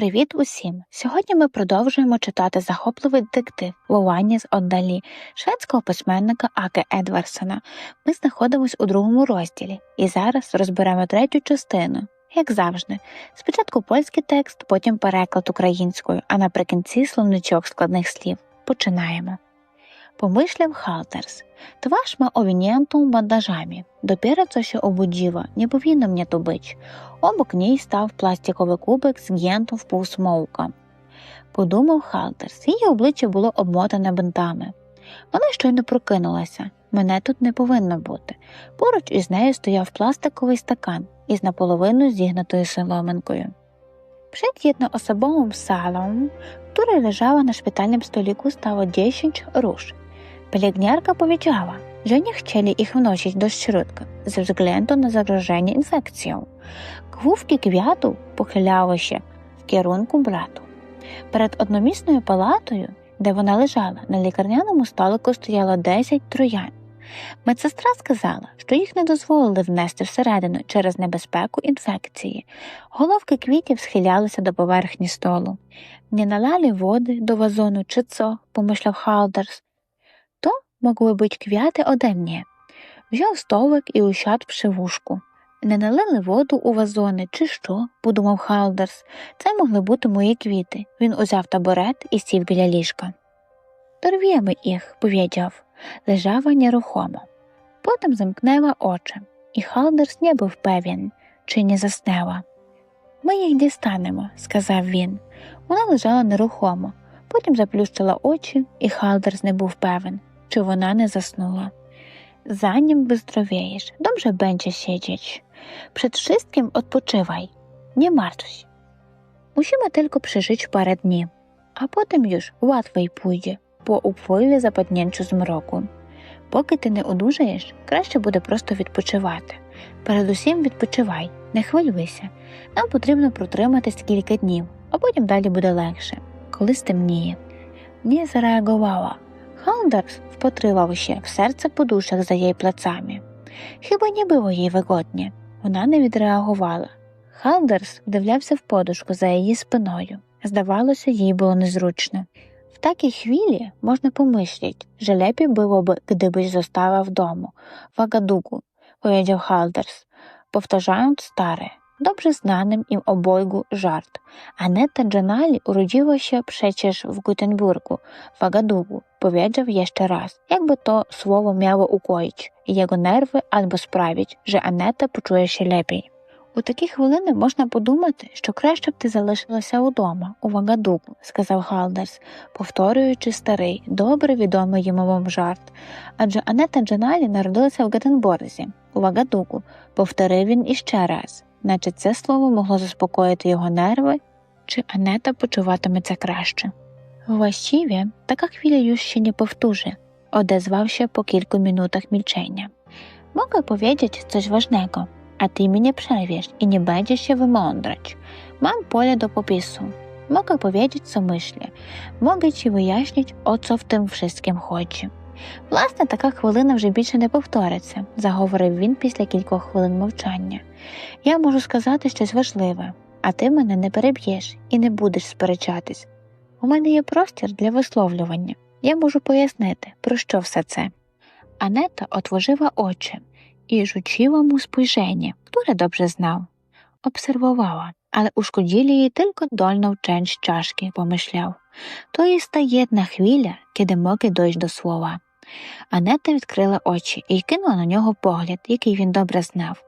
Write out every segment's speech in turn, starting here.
Привіт усім! Сьогодні ми продовжуємо читати захопливий детектив Вовані з Оддалі шведського письменника Аке Едварсона. Ми знаходимось у другому розділі і зараз розберемо третю частину. Як завжди, спочатку польський текст, потім переклад українською, а наприкінці словничок складних слів. Починаємо. Pomyślał Halters. Twarz ma owiniętą bandażami. Dopiero co się obudziła, nie powinno mnie tu być. Obok niej stał plastikowy kubek зг'єнту в півсмовка. Подумав Халтерс, її обличчя було обмотане бинтами. Вона щойно прокинулася. Мене тут не повинно бути. Поруч із нею стояв пластиковий стакан із наполовину зігнутою соломинкою. Jednoosobową salą, w której leżała na szpitalnym stoliku, stało 10 róż. Pielęgniarka powiedziała, że nie chcieli ich wnosić do środka ze względu na zagrożenie infekcją. Główki kwiatów pochylały się w kierunku. Перед одномісною палатою, де вона лежала, на лікарняному столику стояло 10 троян. Медсестра сказала, що їх не дозволили внести всередину через небезпеку інфекції. Головки квітів схилялися до поверхні столу. Не налали води до вазону чи цо, помишляв Халдерс. Могли бути квяти ode. Взяв столик і в шивушку. Не налили воду у вазони, чи що, подумав Халдерс. Це могли бути мої квіти. Він узяв табурет і сів біля ліжка. Дорвіємо їх, powiedział. Лежава нерухомо. Потім замкнęła очі, і Халдерс не був певен, чи не заснела. Ми їх дістанемо, сказав він. Вона лежала нерухомо, потім заплющила очі, і Халдерс не був певен, чи вона не заснула. Zanim wyzdrowieєш, dobrze będzie siedzieć. Przed wszystkim odpoczywaj. Nie martw się. Musimy tylko przeżyć parę dni, a potem już łatwiej pójdzie по upływie zapadnięciu zmroku. Поки ти не одужаєш, краще буде просто відпочивати. Передусім відпочивай, не хвилюйся. Нам потрібно протриматись кілька днів, а потім далі буде легше, коли стемніє. Nie zareagowała. Халдерс się w serce poduszek za jej plecami. Chyba nie było jej wygodnie. Вона не відреагувала. Халдерс вдивлявся в подушку за її спиною. Здавалося, їй було. W takiej chwili można pomyśleć, że lepiej byłoby, gdybyś została w domu, w Agadugu, powiedział Halders, powtarzając stary, dobrze znanym im obojgu żart. Aneta Janali urodziła się przecież w Gutenburgu, w Agadugu, powiedział jeszcze raz, jakby to słowo miało ukłoić jego nerwy albo sprawić, że Aneta poczuje się lepiej. У такі хвилини можна подумати, що краще б ти залишилася удома, у Вагадуку, сказав Халдерс, повторюючи старий, добре відомий йому вам жарт. Адже Анета Джаналі народилася в Гетенборзі, у Вагадуку, повторив він іще раз, наче це слово могло заспокоїти його нерви, чи Анета почуватиметься краще. Właściwie taka chwila już się nie powtórzy, odezwał się po kilku minutach milczenia. Mogę powiedzieć coś ważnego, a ty mi nie przerwiesz i nie będziesz się wymądrać. Mam pole do popisu. Mogę powiedzieć, co myślę. Mogę ci wyjaśnić, o co в тим wszystkim chodzi. Власне, така хвилина вже більше не повториться, заговорив він після кількох хвилин мовчання. Я можу сказати щось важливе, а ти мене не переб'єш і не будеш сперечатись. У мене є простір для висловлювання. Я можу пояснити, про що все це. Анета oczy i rzuciła mu spojrzenie, które dobrze znał. Obserwowała, ale uszkodzili jej tylko dolną część czaszki, pomyślał. To jest ta jedna chwila, kiedy mogę dojść do słowa. Анета відкрила очі і кинула на нього погляд, який він добре знав.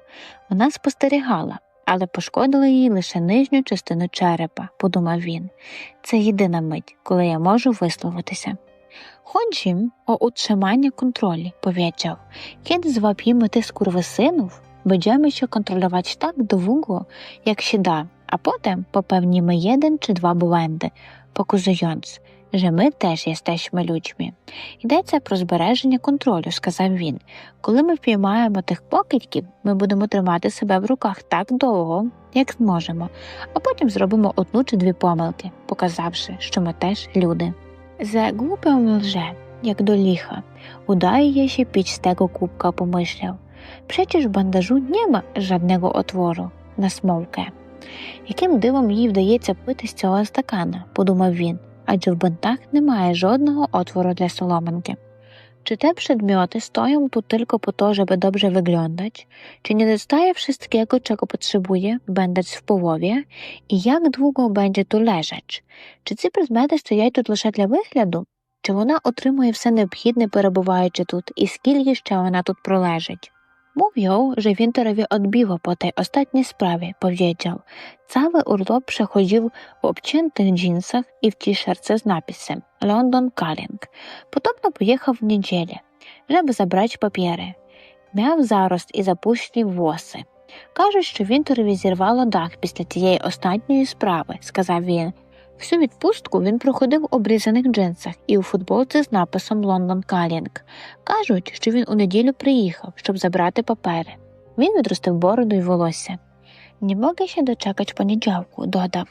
Вона спостерігала, але пошкодила їй лише нижню частину черепа, подумав він. Це єдина мить, коли я можу висловитися. Chodzi o utrzymanie kontroli, powiedział. Kiedy złapiemy tych skurwysynów, będziemy się kontrolować tak długo, jak się da, a potem popełnimy jeden czy dwa błędy, pokazując, że my też jesteśmy ludźmi. Йдеться про збереження контролю, сказав він. Коли ми впіймаємо тих покидьків, ми будемо тримати себе в руках так довго, як зможемо, а потім зробимо одну чи дві помилки, показавши, що ми теж люди. Za głupią lże, jak do licha. Udaje się pić z tego kubka, pomyślał. Przecież w bandażu nie ma żadnego otworu na. Яким дивом їй вдається пити з цього стакана, подумав він, адже в бинтах немає жодного отвору для соломинки. Czy te przedmioty stoją tu tylko po to, żeby dobrze wyglądać? Czy nie dostaje wszystkiego, czego potrzebuje, będąc w połowie? І як довго będzie tu leżeć? Чи ці предмети стоять тут лише для вигляду? Чи вона отримує все необхідне, перебуваючи тут, і скільки ще вона тут пролежить? Mówią, że Winterowi odbiło po tej ostatniej sprawie, powiedział. Cały urlop przechodził w obciętych dżinsach i w t-shircie z napisem London Calling. Podobno pojechał w niedzielę, żeby zabrać papiery. Miał zarost і запущені włosy. Кажуть, що Вінтерові зірвало дах після тієї останньої справи, сказав він. Всю відпустку він проходив в обрізаних джинсах і у футболці з написом Лондон Калінг. Кажуть, що він у неділю приїхав, щоб забрати папери. Він відростив бороду й волосся. Nie mogę się doczekać poniedziałku, dodał.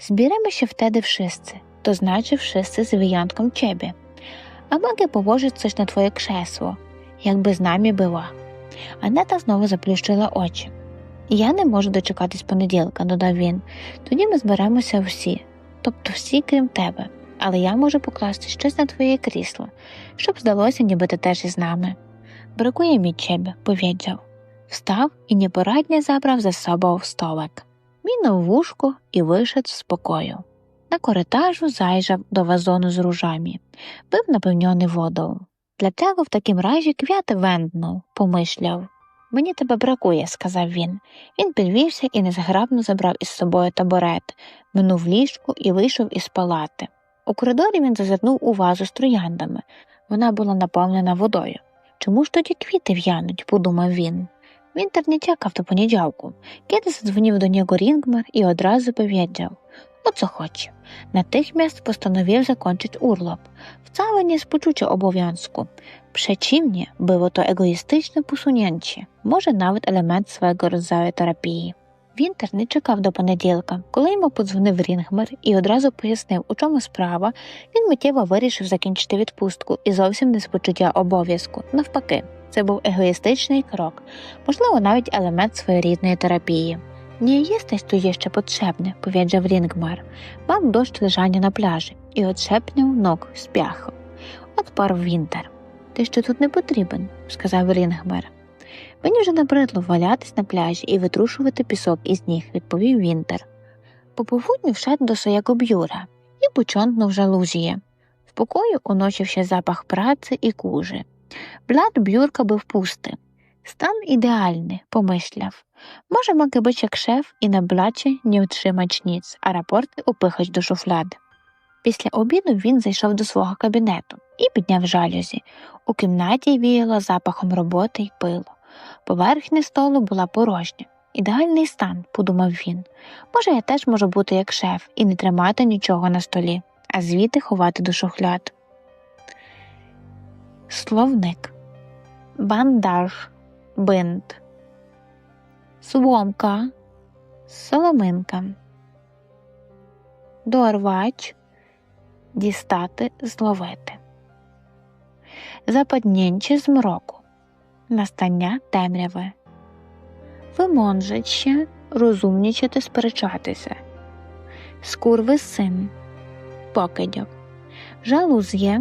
Zbieramy się wtedy wszyscy, to znaczy wszyscy z wyjątkiem ciebie. A mogę położyć coś na twoje krzesło, jakby z nami była. Анета знову заплющила очі. Я не можу дочекатись понеділка, додав він. Тоді ми зберемося всі, тобто всі, крім тебе, але я можу покласти щось на твоє крісло, щоб здалося, ніби ти теж із нами. Бракує мій ciebie, powiedział. Wstał i nieporadnie zabrał ze sobą stołek. Minął w łóżko i wyszedł z pokoju. Na korytarzu zajrzał do wazonu z różami. Był napełniony wodą. Dlaczego w takim razie kwiaty wędną? pomyślał. Мені тебе бракує, сказав він. Він підвівся і незграбно забрав із собою табурет, минув ліжку і вийшов із палати. У коридорі він зазирнув у вазу з трояндами. Вона була наповнена водою. Чому ж тоді квіти в'януть? подумав він. Вінтер не чекав до понеділку. Do niego Ringmar i od razu powiedział, o co chodzi. Natychmiast postanowił zakończyć urlop, wcale nie z poczucia obowiązku. Przeciwnie, było to egoistyczne posunięcie, może nawet element swego rodzaju терапії. Вінтер не чекав до понеділка. Коли йому подзвонив Рінгмер і одразу пояснив, у чому справа, він миттєво вирішив закінчити відпустку і зовсім не з почуття обов'язку. Навпаки, це був егоїстичний крок, можливо, навіть елемент своєрідної терапії. Nie jesteś tu jeszcze potrzebny, powiedział Ringmar. Mam dość leżania na plaży i odszepnął nóg z piachą. Odparł Winter. Ти ще тут не потрібен, сказав Рінгмер. Мені вже набридло валятись на пляжі і витрушувати пісок із ніг, відповів Вінтер. По повудню wszedł до своєго бюра і почонкнув жалузіє. В покою уночив ще запах праці і кужи. Блад був пустий. Stan idealny, pomyślał. Może mogę być jak szef i na blacie nie utrzymać nic, a raporty upychać do szuflady. Після обіду він зайшов до свого кабінету і підняв жалюзі. У кімнаті віяло запахом роботи й пилу. Поверхня столу була порожня. Ідеальний стан, подумав він. Може, я теж можу бути як шеф і не тримати нічого на столі, а звідти ховати до шухляд. Словник бандаж, бинт, Свомка, соломинка, дорвач, дістати, зловити, западнінче змроку, настання темряви, вимонжище, розумнічати, сперечатися, скурви син, покидьок, жалуз'є,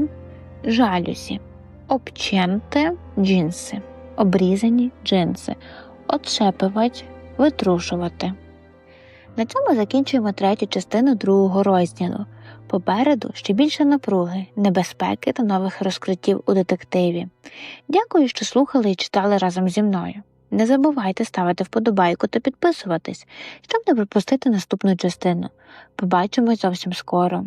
жалюсі, обченте джинси, обрізані джинси. Отшепивать, витрушувати. На цьому закінчуємо третю частину другого розділу. Попереду ще більше напруги, небезпеки та нових розкриттів у детективі. Дякую, що слухали і читали разом зі мною. Не забувайте ставити вподобайку та підписуватись, щоб не пропустити наступну частину. Побачимось зовсім скоро.